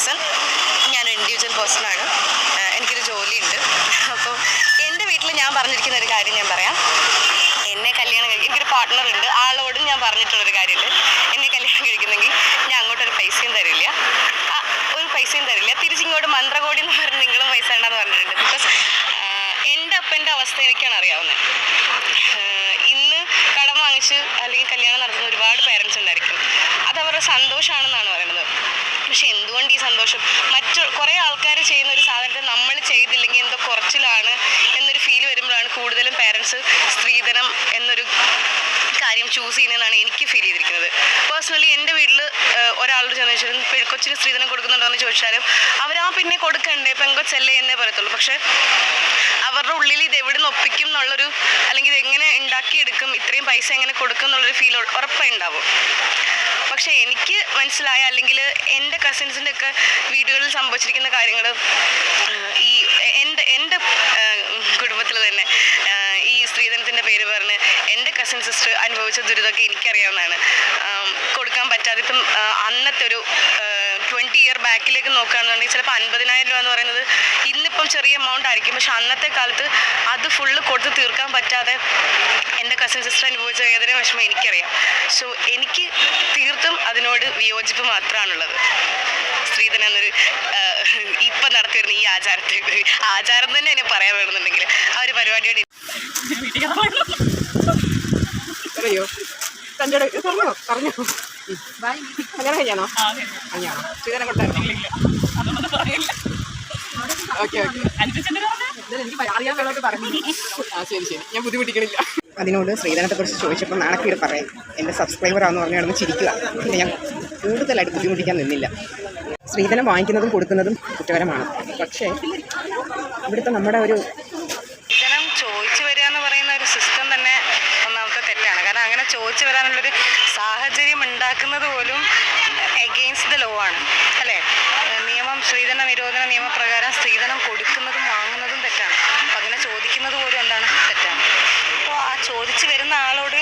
Person. ഞാനൊരു individual പേഴ്സണാണ് എനിക്കൊരു ജോലിയുണ്ട്. അപ്പോൾ എന്റെ വീട്ടിൽ ഞാൻ പറഞ്ഞിരിക്കുന്ന ഒരു കാര്യം ഞാൻ പറയാം. എന്നെ കല്യാണം കഴിക്കും എനിക്കൊരു പാർട്ട്ണർ ഉണ്ട്. ആളോടും ഞാൻ പറഞ്ഞിട്ടുള്ളൊരു കാര്യമുണ്ട്. എന്നെ കല്യാണം കഴിക്കുന്നെങ്കിൽ ഞാൻ അങ്ങോട്ടൊരു പൈസയും തരില്ല. ഒരു പൈസയും തരില്ല. തിരിച്ചിങ്ങോട്ട് മന്ത്രകോടി എന്ന് പറഞ്ഞ് നിങ്ങളും പൈസ ഉണ്ടെന്ന് പറഞ്ഞിട്ടുണ്ട്. ബിക്കോസ് എന്റെ അപ്പന്റെ അവസ്ഥ എനിക്കാണ് അറിയാവുന്നത്. ഇന്ന് കടം വാങ്ങിച്ച് അല്ലെങ്കിൽ കല്യാണം നടത്തുന്ന ഒരുപാട് പേരൻസ് ഉണ്ടായിരിക്കും. അത് അവരുടെ സന്തോഷമാണെന്നാണ് എന്തുകൊണ്ട് ഈ സന്തോഷം. മറ്റു കുറേ ആൾക്കാർ ചെയ്യുന്ന ഒരു സാധനത്തെ നമ്മൾ ചെയ്തില്ലെങ്കിൽ എന്തോ കുറച്ചിലാണ് എന്നൊരു ഫീൽ വരുമ്പോഴാണ് കൂടുതലും പേരൻസ് സ്ത്രീധനം എന്നൊരു കാര്യം ചൂസ് ചെയ്യുന്നതെന്നാണ് എനിക്ക് ഫീൽ ചെയ്തിരിക്കുന്നത്. പേഴ്സണലി എന്റെ വീട്ടിൽ ഒരാളോട് ചോദിച്ചാലും പെൺകൊച്ചിന് സ്ത്രീധനം കൊടുക്കുന്നുണ്ടോ? എന്ന് ചോദിച്ചാലും അവർ ആ പിന്നെ കൊടുക്കണ്ടേ? പെൺകൊച്ചല്ലേ എന്നേ പറയത്തുള്ളൂ. പക്ഷേ അവരുടെ ഉള്ളിൽ ഇത് എവിടെ നിന്ന് ഒപ്പിക്കും എന്നുള്ളൊരു അല്ലെങ്കിൽ ഇത് എങ്ങനെ ഉണ്ടാക്കിയെടുക്കും ഇത്രയും പൈസ എങ്ങനെ കൊടുക്കും എന്നുള്ളൊരു ഫീൽ ഉറപ്പായി ഉണ്ടാവും. പക്ഷേ എനിക്ക് മനസ്സിലായ അല്ലെങ്കിൽ എന്റെ കസിൻസിന്റെ ഒക്കെ വീടുകളിൽ സംഭവിച്ചിരിക്കുന്ന കാര്യങ്ങൾ ഈ എന്റെ എന്റെ കുടുംബത്തിൽ തന്നെ ഈ സ്ത്രീധനത്തിന്റെ പേര് പറഞ്ഞ് എന്റെ കസിൻ സിസ്റ്റർ അനുഭവിച്ച ദുരിതമൊക്കെ എനിക്കറിയാവുന്നതാണ്. കൊടുക്കാൻ പറ്റാതെ ഇപ്പം അന്നത്തെ ഒരു ട്വന്റി ഇയർ ബാക്കിലേക്ക് നോക്കുകയാണെന്നുണ്ടെങ്കിൽ ചിലപ്പോൾ അൻപതിനായിരം രൂപ എന്ന് പറയുന്നത് ഇന്നിപ്പം ചെറിയ എമൗണ്ട് ആയിരിക്കും. പക്ഷെ അന്നത്തെ കാലത്ത് അത് ഫുള്ള് പറ്റാതെ എന്റെ കസിൻ സിസ്റ്റർ അനുഭവിച്ച വേദന വിഷമം എനിക്കറിയാം. സോ എനിക്ക് തീർത്തും അതിനോട് വിയോജിപ്പ് മാത്രമാണുള്ളത്. സ്ത്രീധനം എന്നൊരു ഇപ്പം നടത്തി വരുന്ന ഈ ആചാരത്തെ ആചാരം തന്നെ എന്നെ പറയാൻ വേണമെന്നുണ്ടെങ്കിൽ ആ ഒരു പരിപാടിയോട് പറഞ്ഞോ പറഞ്ഞോ. കല്യാണം കഴിഞ്ഞാണോ? കൊടുത്തായിരുന്നോ ഓക്കെ ഓക്കെ. എനിക്ക് അറിയാൻ വേണമെങ്കിൽ പറഞ്ഞു. ആ ശരി ശരി. ഞാൻ ബുദ്ധിമുട്ടിക്കണില്ല. അതിനോട് ശ്രീധരത്തെക്കുറിച്ച് ചോദിച്ചപ്പോൾ നാണക്കേട് പറയും എന്റെ സബ്സ്ക്രൈബറാന്ന് പറഞ്ഞ് നടന്ന് ചിരിക്കുക. പിന്നെ ഞാൻ കൂടുതലായിട്ട് ബുദ്ധിമുട്ടിക്കാൻ നിന്നില്ല. ശ്രീധനം വാങ്ങിക്കുന്നതും കൊടുക്കുന്നതും കുറ്റകരമാണ്. പക്ഷേ ഇവിടുത്തെ നമ്മുടെ ഒരു സ്ത്രീധനം ചോദിച്ചു വരിക എന്ന് പറയുന്ന ഒരു സിസ്റ്റം തന്നെ ഒന്നാമത്തെ തെറ്റാണ്. കാരണം അങ്ങനെ ചോദിച്ചു വരാനുള്ളൊരു സാഹചര്യം ഉണ്ടാക്കുന്നത് പോലും എഗെയിൻസ്റ്റ് ദ ലോ ആണ്. അല്ലേ? നിയമം സ്ത്രീധന നിരോധന നിയമപ്രകാരം സ്ത്രീധനം കൊടുക്കുന്നതും വാങ്ങുന്നതും തെറ്റാണ്. അപ്പം അങ്ങനെ ചോദിക്കുന്നത് പോലും എന്താണ് തെറ്റാണ്? അപ്പോൾ ആ ചോദിച്ചു വരുന്ന ആളോട്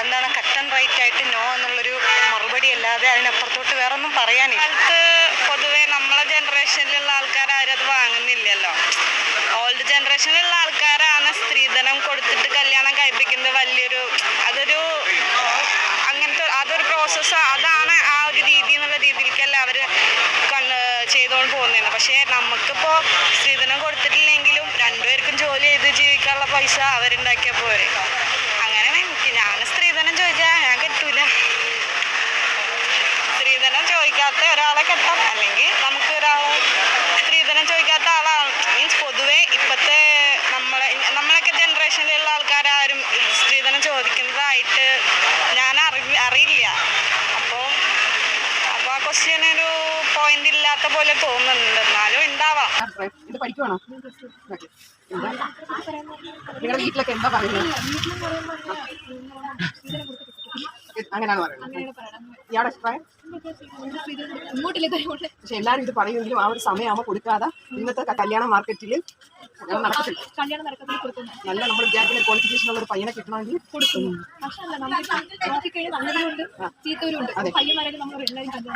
എന്താണ് കട്ട് ആൻഡ് റൈറ്റ് ആയിട്ട് നോ എന്നുള്ളൊരു മറുപടി അല്ലാതെ അതിനപ്പുറത്തോട്ട് വേറൊന്നും പറയാനില്ല കാലത്ത് പൊതുവേ നമ്മളെ ജനറേഷനിലുള്ള ആൾക്കാർ ആരും അത് വാങ്ങുന്നില്ലല്ലോ ഓൾഡ് ജനറേഷനിലുള്ള ആൾക്കാരാണ് സ്ത്രീധനം കൊടുത്തിട്ട് കല്യാണം കഴിപ്പിക്കുന്നത് വലിയൊരു അതൊരു അങ്ങനത്തെ അതൊരു പ്രോസസ്സ് അതാണ് ആ ഒരു രീതി എന്നുള്ള രീതിയിലേക്കല്ല അവർ ചെയ്തുകൊണ്ട് പോകുന്നതാണ്. പക്ഷേ നമുക്കിപ്പോൾ സ്ത്രീധനം കൊടുത്തിട്ടില്ലെങ്കിലും രണ്ടുപേർക്കും ജോലി ചെയ്ത് ജീവിക്കാനുള്ള പൈസ അവരുണ്ടാക്കിയാൽ പോരെ. അങ്ങനെ എനിക്ക് ഞാൻ സ്ത്രീധനം ചോദിച്ചാൽ ഞാൻ കിട്ടൂല. സ്ത്രീധനം ചോദിക്കാത്ത ഒരാളെ കെട്ടാം അല്ലെങ്കിൽ നമുക്ക് ഒരാളെ സ്ത്രീധനം ചോദിക്കാത്ത ആളാണ്. മീൻസ് പൊതുവേ ഇപ്പോഴത്തെ നമ്മളെ നമ്മളൊക്കെ ജനറേഷനിലുള്ള ആൾക്കാരും സ്ത്രീധനം ചോദിക്കുന്നതായിട്ട് ഞാൻ അറി അറിയില്ല അപ്പോൾ അപ്പോൾ ആ ക്വസ്റ്റ്യൻ ഒരു പോയിന്റ് ഇല്ലാത്ത പോലെ തോന്നുന്നുണ്ട്. എന്നാലും ഉണ്ടാവാം. ഇത് പഠിക്കുവാണോ? നിങ്ങളുടെ വീട്ടിലൊക്കെ എന്താ പറയുന്നത്? അങ്ങനെയാണ് പറയുന്നത്? ഇയാളുടെ അഭിപ്രായം? പക്ഷെ എല്ലാവരും ഇത് പറയുമെങ്കിലും ആ ഒരു സമയമാകുമ്പോൾ കൊടുക്കാതെ ഇന്നത്തെ കല്യാണ മാർക്കറ്റിൽ കല്യാണം നടക്കത്തില്ല. കല്യാണം നടക്കത്തിൽ കൊടുക്കുന്നു നല്ല നമ്മൾ വിദ്യാർത്ഥികളെ ക്വാളിഫിക്കേഷൻ ഉള്ള ഒരു പയ്യനെ കിട്ടണമെങ്കിൽ കൊടുക്കുന്നു പക്ഷെ അല്ല നമ്മൾ നോക്കിക്കഴിഞ്ഞാൽ നല്ലവരുണ്ട് ചീത്തവരുണ്ട്. അതെ. പയ്യന്മാരൊക്കെ നമ്മൾ എല്ലാവരും കണ്ടു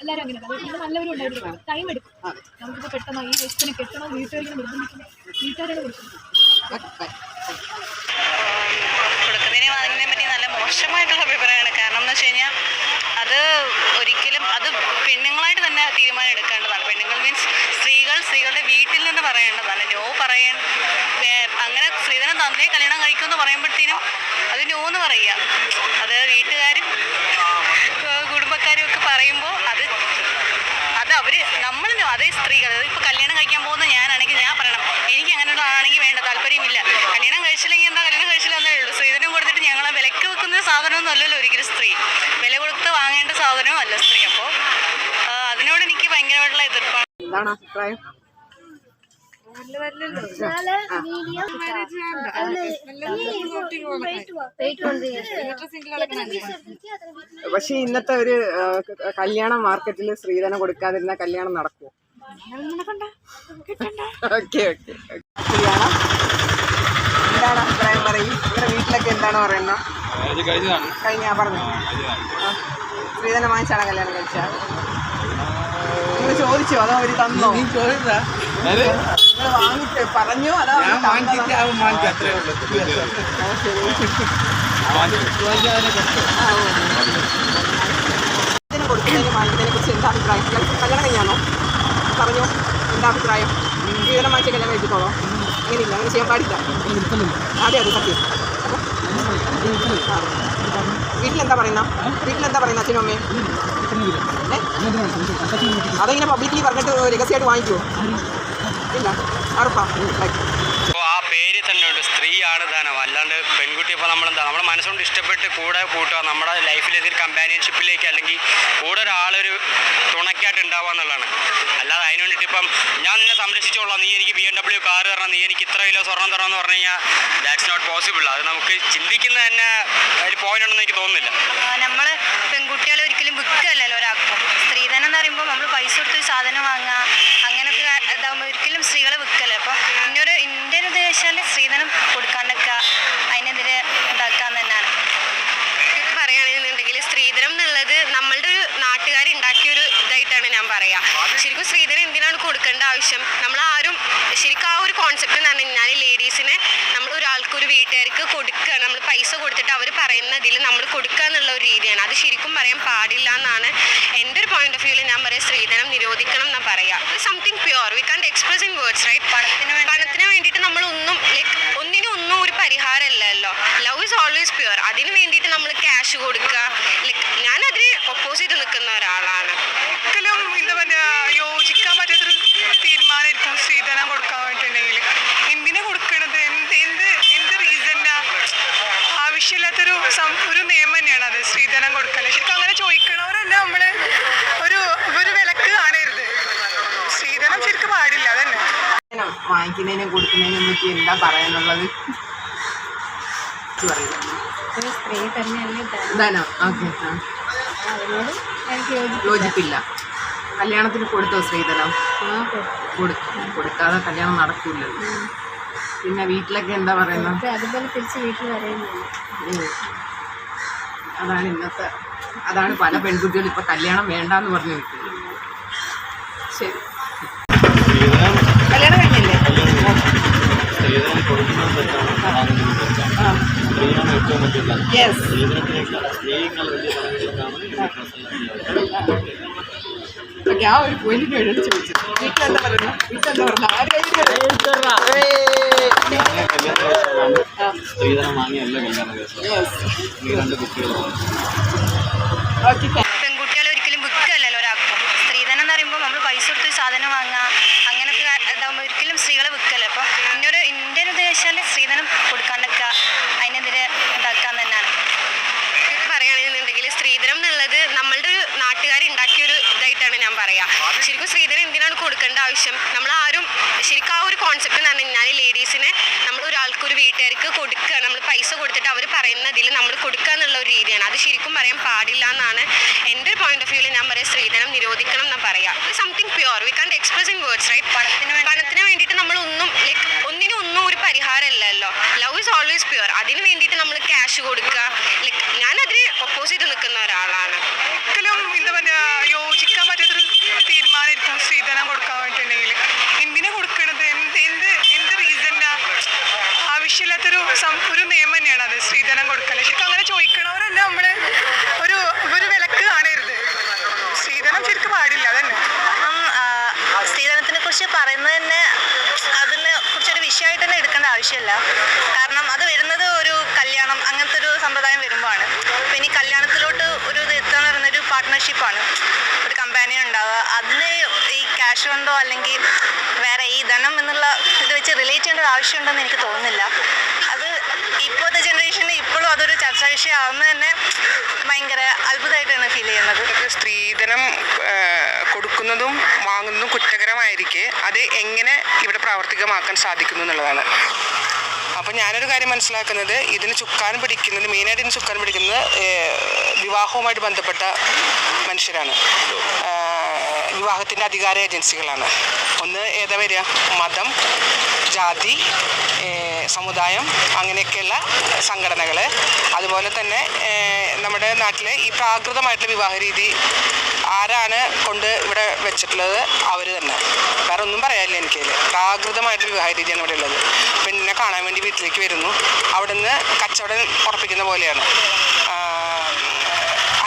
എല്ലാവരും അങ്ങനെ പിന്നെ നല്ലവരും ഉണ്ടായിരുന്നു ടൈം എടുക്കും. നമുക്കിപ്പോൾ പെട്ടെന്ന് ഈ വയസ്സിനെ കെട്ടണം വീട്ടുകാരിങ്ങനെ നിർബന്ധിക്കുന്നു വീട്ടുകാരെ കൊടുക്കുന്നു ഓക്കെ വാങ്ങിയതിനെ പറ്റി നല്ല മോശമായിട്ടുള്ള അഭിപ്രായമാണ്. കാരണം എന്ന് വെച്ച് കഴിഞ്ഞാൽ അത് ഒരിക്കലും അത് പെണ്ണുങ്ങളായിട്ട് തന്നെ തീരുമാനം എടുക്കേണ്ടതാണ്. പെണ്ണുങ്ങൾ മീൻസ് സ്ത്രീകൾ സ്ത്രീകളുടെ വീട്ടിൽ നിന്ന് പറയേണ്ടതാണ്. നോ പറയാൻ അങ്ങനെ സ്ത്രീധനം തന്നേ കല്യാണം കഴിക്കും എന്ന് പറയുമ്പോഴത്തേനും അത് നോ എന്ന് പറയുക. അത് വീട്ടുകാരും കുടുംബക്കാരും ഒക്കെ പറയുമ്പോൾ അത് അത് അവർ നമ്മൾ അതേ സ്ത്രീകൾ ഇപ്പോൾ കല്യാണം കഴിക്കാൻ പോകുന്ന ഞാനാണെങ്കിൽ ഞാൻ പറയണം എനിക്ക് അങ്ങനെയുള്ള ആണെങ്കിൽ വേണ്ട താല്പര്യമില്ല കല്യാണം കഴിച്ചില്ലെങ്കിൽ എന്താ കല്യാണം കഴിച്ചില്ല എന്നേ ഉള്ളൂ സ്ത്രീധനം കൊടുത്തിട്ട് ഞങ്ങളെ വിലക്ക് വെക്കുന്ന സാധനമൊന്നും അല്ലല്ലോ ഒരിക്കലും സ്ത്രീ. വില കൊടുത്ത് വാങ്ങേണ്ട സാധനവും അല്ല സ്ത്രീ. അപ്പോൾ അതിനോട് എനിക്ക് ഭയങ്കരമായിട്ടുള്ള എതിർപ്പാണ്. എന്താണ് അഭിപ്രായം? പക്ഷെ ഇന്നത്തെ ഒരു കല്യാണ മാർക്കറ്റിൽ സ്ത്രീധനം കൊടുക്കാതിരുന്ന കല്യാണം നടക്കുമോ ഓക്കെ. എന്താണ് അഭിപ്രായം പറയും? നിങ്ങളുടെ വീട്ടിലൊക്കെ എന്താണ് പറയുന്നത്? കഴിഞ്ഞ പറഞ്ഞു. സ്ത്രീധനം വാങ്ങിച്ചാണ് കല്യാണം കഴിച്ചാ നിങ്ങൾ ചോദിച്ചോ അതോ അവർ തന്നോ നീ ചോദിച്ചാ നിങ്ങൾ വാങ്ങിച്ച് പറഞ്ഞോ അതോ കൊടുക്കുന്നതിന് കുറിച്ച് എന്താ അഭിപ്രായം കല്യാണം കഴിഞ്ഞാണോ പറഞ്ഞോ എന്താ അഭിപ്രായം വാങ്ങിച്ച കല്യാണം കഴിച്ചിട്ടോളോ അങ്ങനെയില്ല അങ്ങനെ ചെയ്യാൻ പാടില്ല അതെ അതെ സത്യം. വീട്ടിലെന്താ പറയുന്ന? വീട്ടിലെന്താ പറയുന്ന അച്ഛനും അമ്മയും? അതെങ്ങനെ പബ്ലിക്കലി പറഞ്ഞിട്ട് രഹസ്യമായിട്ട് വാങ്ങിക്കുമോ ഇല്ല. ഉറപ്പാ ലൈക്ക് അപ്പോൾ ആ പേരിൽ തന്നെ സ്ത്രീയാണ് ധനം. അല്ലാണ്ട് പെൺകുട്ടി ഇപ്പോൾ നമ്മളെന്താ നമ്മുടെ മനസ്സുകൊണ്ട് ഇഷ്ടപ്പെട്ട് കൂടെ കൂട്ടുക നമ്മുടെ ലൈഫിലേക്ക് ഒരു കമ്പാനിയൻഷിപ്പിലേക്ക് അല്ലെങ്കിൽ കൂടെ ഒരാളൊരു തുണയ്ക്കായിട്ട് ഉണ്ടാവുക എന്നുള്ളതാണ്. അല്ലാതെ അതിന് വേണ്ടിയിട്ട് ഇപ്പം ഞാൻ നിന്നെ സംരക്ഷിച്ചോളാം. നീ എനിക്ക് ബി എം ഡബ്ല്യു കാർ തരണം. നീ എനിക്ക് ഇത്ര കിലോ സ്വർണം തരണം എന്ന് പറഞ്ഞു കഴിഞ്ഞാൽ ദാറ്റ്സ് നോട്ട് പോസിബിൾ അത് നമുക്ക് ചിന്തിക്കുന്ന തന്നെ ഒരു പോയിന്റ് ഉണ്ടെന്ന് എനിക്ക് തോന്നുന്നില്ല. നമ്മൾ പെൺകുട്ടികളെ ഒരിക്കലും വിൽക്കല്ലല്ലോ ഒരാൾക്കും. സ്ത്രീധനം എന്ന് പറയുമ്പോൾ നമ്മൾ പൈസ കൊടുത്ത് സാധനം വാങ്ങുക അങ്ങനത്തെ ഇതാകുമ്പോൾ ഒരിക്കലും സ്ത്രീകളെ വിൽക്കല്ലേ അപ്പോൾ ഇന്നൊരു എന്റെ ഒരു സ്ത്രീധനം കൊടുക്കാണ്ടൊക്കെ അതിനെതിരെ ഇതാക്കാന്ന് തന്നെയാണ് ശരിക്കും പറയുകയാണെന്നുണ്ടെങ്കിൽ സ്ത്രീധനം എന്നുള്ളത് നമ്മളുടെ ഒരു നാട്ടുകാർ ഉണ്ടാക്കിയ ഒരു ഇതായിട്ടാണ് ഞാൻ പറയാ. ശരിക്കും സ്ത്രീധനം എന്തിനാണ് കൊടുക്കേണ്ട ആവശ്യം? നമ്മൾ ആരും ശരിക്കും ആ ഒരു കോൺസെപ്റ്റ് എന്ന് പറഞ്ഞു കഴിഞ്ഞാൽ ലേഡീസിനെ നമ്മൾ ഒരാൾക്ക് ഒരു വീട്ടുകാർക്ക് കൊടുക്കുക നമ്മൾ പൈസ കൊടുത്തിട്ട് അവർ പറയുന്നതിൽ നമ്മൾ കൊടുക്കുക എന്നുള്ള ഒരു രീതിയാണ്. അത് ശരിക്കും പറയാൻ പാടില്ല എന്നാണ് എന്റെ ഒരു പോയിന്റ് ഓഫ് വ്യൂവിൽ ഞാൻ പറയാം സ്ത്രീധനം നിരോധിക്കണം എന്നാ പറയാം. Something pure we can express in words right പണത്തിന് പണത്തിന് വേണ്ടിയിട്ട് നമ്മൾ ഒന്നും ലൈക്ക് ഒന്നിനും ഒന്നും ഒരു പരിഹാരമല്ലല്ലോ ലവ് ഇസ് ഓൾവേസ് പ്യുവർ അതിന് വേണ്ടിയിട്ട് നമ്മൾ ക്യാഷ് കൊടുക്കുക ലൈക്ക് ഞാൻ അതിന് ഓപ്പോസിറ്റ് നിൽക്കുന്ന ഒരാളാണ് ഒരിക്കലും എന്താ പറയുക യോജിക്കാൻ പറ്റാത്തൊരു തീരുമാനമായിരിക്കും സ്ത്രീധനം കൊടുക്കാൻ വേണ്ടിയിട്ടുണ്ടെങ്കിൽ എന്തിനാ കൊടുക്കണത് എന്ത് എന്ത് എന്ത് റീസന്നാ ആവശ്യമില്ലാത്തൊരു സം- ഒരു നിയമം തന്നെയാണ് അത് കൊടുക്കൽ ശരിക്കും അങ്ങനെ ചോദിക്കണവരന്നെ നമ്മൾ ഒരു ഒരു വിലക്ക് കാണരുത്. സ്ത്രീധനം ശരിക്കും പാടില്ല അതന്നെ. വാങ്ങിക്കുന്നതിനും കൊടുക്കുന്നതിനും പറ്റി എന്താ പറയാനുള്ളത്? ധനം. ഓക്കെ യോജിപ്പില്ല. കല്യാണത്തിന് കൊടുത്തോ സ്ത്രീധനം? ആ, കൊടുത്തു. കൊടുക്കാതെ കല്യാണം നടക്കൂലല്ലോ പിന്നെ വീട്ടിലൊക്കെ എന്താ പറയുന്നത്? അതുപോലെ തിരിച്ച് വീട്ടിൽ ഉം. അതാണ് ഇന്നത്തെ അതാണ് പല പെൺകുട്ടികളും ഇപ്പൊ കല്യാണം വേണ്ടാന്ന് പറഞ്ഞു നിൽക്കുന്നത്. ശരി. കല്യാണം കഴിഞ്ഞില്ലേ? യെസ് ഓക്കെ ആ ഒരു പോയിന്റിന് വേണ്ടിയിട്ട് ചോദിച്ചത് വീട്ടിലെന്താ പറയുന്നത്? വീട്ടിലെന്താ ആര് ദിവസമാണ് സ്ത്രീധനം വാങ്ങിയല്ല കല്യാണ രണ്ട് കുട്ടികളാണ് പെൺകുട്ടികളെ ഒരിക്കലും വിൽക്കല്ലല്ലോ ഒരാൾക്കും. സ്ത്രീധനം എന്ന് പറയുമ്പോൾ നമ്മൾ പൈസ കൊടുത്ത് സാധനം വാങ്ങുക അങ്ങനത്തെ ഇതാകുമ്പോൾ ഒരിക്കലും സ്ത്രീകളെ വിൽക്കല്ല അപ്പോൾ ഇന്നൊരു എന്റെ ഒരു ഉദ്ദേശം സ്ത്രീധനം കൊടുക്കാണ്ടൊക്കെ അതിനെതിരെ ഇതാക്കാൻ തന്നെയാണ്. പറയുകയാണെന്നുണ്ടെങ്കിൽ സ്ത്രീധനം എന്നുള്ളത് നമ്മളുടെ ഒരു നാട്ടുകാർ ഉണ്ടാക്കിയ ഒരു ഇതായിട്ടാണ് ഞാൻ പറയാ ശരിക്കും സ്ത്രീധനം എന്തിനാണ് കൊടുക്കേണ്ട ആവശ്യം? നമ്മൾ ആരും ശരിക്കും ആ ഒരു കോൺസെപ്റ്റ് എന്ന് പറഞ്ഞു കഴിഞ്ഞാൽ വീട്ടുകാർക്ക് കൊടുക്കുക നമ്മൾ പൈസ കൊടുത്തിട്ട് അവർ പറയുന്നതിൽ നമ്മൾ കൊടുക്കുക എന്നുള്ള ഒരു രീതിയാണ്. അത് ശരിക്കും പറയാൻ പാടില്ല എന്നാണ് എന്റെ ഒരു പോയിന്റ് ഓഫ് വ്യൂവിൽ ഞാൻ പറയാം സ്ത്രീധനം നിരോധിക്കണം എന്നാണ് പറയാ. Something pure we can express in words right പണത്തിന് പണത്തിന് വേണ്ടിയിട്ട് നമ്മൾ ഒന്നും ലൈക്ക് ഒന്നിനും ഒന്നും ഒരു പരിഹാരമല്ലല്ലോ ലവ് ഇസ് ഓൾവേസ് പ്യുവർ അതിന് വേണ്ടിയിട്ട് നമ്മൾ ക്യാഷ് കൊടുക്കുക ലൈക്ക് ഞാനതിന് ഒപ്പോസിറ്റ് നിൽക്കുന്ന ഒരാളാണ് ഒരിക്കലും എന്താ പറയുക യോജിക്കാൻ പറ്റാത്തൊരു തീരുമാനമായിരിക്കും സ്ത്രീധനം കൊടുക്കാൻ വേണ്ടിയിട്ടുണ്ടെങ്കിൽ എന്തിനാ കൊടുക്കണത് എന്ത് എന്ത് എന്ത് റീസന്നാ ആവശ്യമില്ലാത്തൊരു സം- ഒരു നിയമം തന്നെയാണ് അത് സ്ത്രീധനം കൊടുക്കൽ ശരിക്കും അങ്ങനെ ചോദിക്കണവരന്നെ നമ്മൾ ഒരു ഒരു വിലക്ക് കാണരുത് സ്ത്രീധനം ശരിക്കും പാടില്ല അതന്നെ സ്ത്രീധനത്തിനെ കുറിച്ച് പറയുന്നത് തന്നെ അതിനെ കുറച്ചൊരു വിഷയമായിട്ട് തന്നെ എടുക്കേണ്ട ആവശ്യമില്ല. കാരണം അത് വരുന്നത് ഒരു കല്യാണം അങ്ങനത്തെ ഒരു സമ്പ്രദായം വരുമ്പോഴാണ്. പിന്നെ ഇനി കല്യാണത്തിലോട്ട് ഒരു ഇത് എത്തുകയെന്ന് പറയുന്ന ഒരു പാർട്ട്ണർഷിപ്പാണ് ഒരു കമ്പാനിയൻ ഉണ്ടാവുക. അതിന് ഈ ക്യാഷ് കൊണ്ടോ അല്ലെങ്കിൽ വേറെ ഈ ധനം എന്നുള്ള ഇത് വെച്ച് റിലേറ്റ് ചെയ്യേണ്ട ഒരു ആവശ്യമുണ്ടെന്ന് എനിക്ക് തോന്നുന്നില്ല. അത് ഇപ്പോഴത്തെ ജനറേഷന് ഇപ്പോഴും അതൊരു ചർച്ചാ വിഷയമാവുന്നത് തന്നെ ഭയങ്കര അത്ഭുതമായിട്ടാണ് ഫീൽ ചെയ്യുന്നത്. സ്ത്രീധനം കൊടുക്കുന്നതും വാങ്ങുന്നതും കുറ്റകരമായിരിക്കെ അത് എങ്ങനെ ഇവിടെ പ്രാവർത്തികമാക്കാൻ സാധിക്കുന്നു എന്നുള്ളതാണ്. അപ്പോൾ ഞാനൊരു കാര്യം മനസ്സിലാക്കുന്നത് ഇതിന് ചുക്കാൻ പിടിക്കുന്നത് മെയിനായിട്ട് ഇതിന് ചുക്കാൻ പിടിക്കുന്നത് വിവാഹവുമായിട്ട് ബന്ധപ്പെട്ട മനുഷ്യരാണ്. വിവാഹത്തിന്റെ അധികാര ഏജൻസികളാണ്. ഒന്ന് ഏതാ വരിക? മതം ജാതി സമുദായം അങ്ങനെയൊക്കെയുള്ള സംഘടനകൾ അതുപോലെ തന്നെ നമ്മുടെ നാട്ടിലെ ഈ പ്രാകൃതമായിട്ടുള്ള വിവാഹ രീതി ആരാണ് കൊണ്ട് ഇവിടെ വെച്ചിട്ടുള്ളത്? അവർ തന്നെ. വേറെ ഒന്നും പറയാനില്ല എനിക്കതിൽ പ്രാകൃതമായിട്ടുള്ള വിവാഹ രീതിയാണ് ഇവിടെ ഉള്ളത്. പെണ്ണിനെ കാണാൻ വേണ്ടി വീട്ടിലേക്ക് വരുന്നു. അവിടുന്ന് കച്ചവടം ഉറപ്പിക്കുന്ന പോലെയാണ്.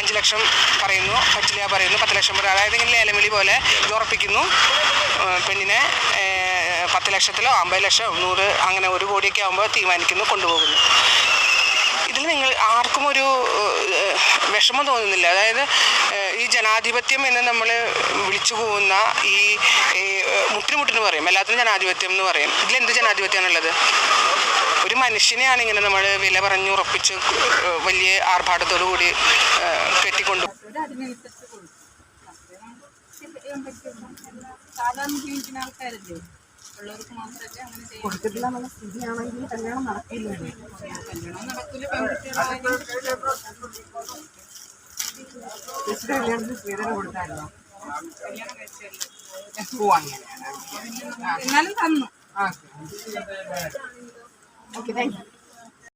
അഞ്ച് ലക്ഷം പറയുന്നു പറ്റില്ല പറയുന്നു പത്ത് ലക്ഷം പറയുന്നു അതായത് ഇങ്ങനെ ലേലവിളി പോലെ ഉറപ്പിക്കുന്നു. പെണ്ണിനെ പത്ത് ലക്ഷത്തിലോ അമ്പത് ലക്ഷം നൂറ് അങ്ങനെ ഒരു കോടിയൊക്കെ ആകുമ്പോൾ തീരുമാനിക്കുന്നു കൊണ്ടുപോകുന്നു. ഇതിൽ നിങ്ങൾ ആർക്കും ഒരു വിഷമം തോന്നുന്നില്ല. അതായത് ഈ ജനാധിപത്യം എന്ന് നമ്മൾ വിളിച്ചു പോകുന്ന ഈ മുട്ടിന് മുട്ടിന് പറയും. എല്ലാത്തിനും ജനാധിപത്യം എന്ന് പറയും. ഇതിലെന്ത് ജനാധിപത്യമാണുള്ളത് ഒരു മനുഷ്യനെയാണ് ഇങ്ങനെ നമ്മൾ വില പറഞ്ഞു ഉറപ്പിച്ച് വലിയ ആർഭാടത്തോടു കൂടി കെട്ടിക്കൊണ്ടു സാധാരണ ജീവിക്കുന്ന ആൾക്കാരല്ലേ? ഉള്ളവർക്ക് മാത്രമല്ലേ അങ്ങനെ ചെയ്യാൻ കൊടുത്തിട്ടില്ല എന്നുള്ള സ്ഥിതിയാണെങ്കിൽ കല്യാണം നടക്കില്ല. കല്യാണം നടക്കൂല പെൺകുട്ടികളായാലും കല്യാണത്തിന് സ്ത്രീധനം കൊടുത്തായിരുന്നോ? കല്യാണം കഴിച്ചല്ലേ ഓ അങ്ങനെയാണ്. എന്നാലും തന്നു. Ok, vem?